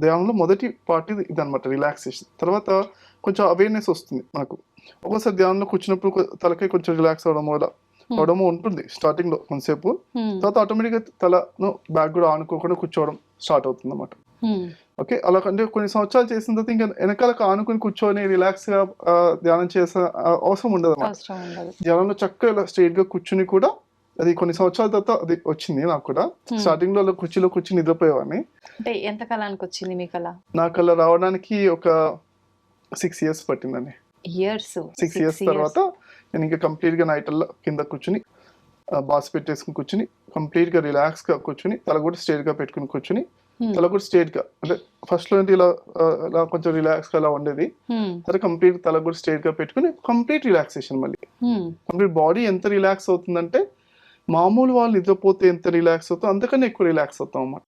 ధ్యానంలో మొదటి పార్ట్ ఇది ఇదనమాట రిలాక్సేషన్ తర్వాత కొంచెం అవేర్నెస్ వస్తుంది మనకు. ఒక్కోసారి ధ్యానంలో కూర్చున్నప్పుడు కొ- తలకాయ కొంచెం రిలాక్స్ అవడం వల్ల అవడము ఉంటుంది స్టార్టింగ్లో కొంతసేపు. హ్మ్. తర్వాత ఆటోమేటిక్గా తలను బ్యాక్ కూడా ఆనుకోకుండా కూర్చోవడం స్టార్ట్ అవుతుంది అనమాట. ఓకే అలా అంటే కొన్ని సంవత్సరాలు చేసిన తర్వాత ఇంకా వెనకాలకు ఆనుకుని కూర్చొని రిలాక్స్గా ధ్యానం చేసే అవసరం ఉండదు అన్నమాట ఉండదు. ధ్యానంలో చక్కగా ఇలా స్ట్రైట్గా కూర్చుని కూడా అది కొన్ని సంవత్సరాల తర్వాత అది వచ్చింది నాకు కూడా. స్టార్టింగ్లో కుర్చీలో కూర్చుని నిద్రపోయేవాడిని. అంటే ఎంత కాలానికి వచ్చింది మీకు అలా నాకు అలా రావడానికి ఒక సిక్స్ ఇయర్స్ పట్టిందండి. ఇయర్స్ సిక్స్ ఇయర్స్ తర్వాత నేను ఇంకా కంప్లీట్గా నైట్ కింద కూర్చుని బాస్ పెట్టేసుకుని కూర్చుని కంప్లీట్గా రిలాక్స్గా కూర్చుని తల కూడా స్ట్రైట్గా పెట్టుకుని కూర్చుని తల కూడా స్ట్రైట్గా అంటే ఫస్ట్లో ఇలా ఇలా కొంచెం రిలాక్స్గా అలా ఉండేది. సరే కంప్లీట్ తల కూడా స్ట్రైట్గా పెట్టుకుని కంప్లీట్ రిలాక్సేషన్ మళ్ళీ. కంప్లీట్ బాడీ ఎంత రిలాక్స్ అవుతుందంటే మామూలు వాళ్ళు నిద్రపోతే ఎంత రిలాక్స్ అవుతాం అంతకన్నా ఎక్కువ రిలాక్స్ అవుతాం అన్నమాట.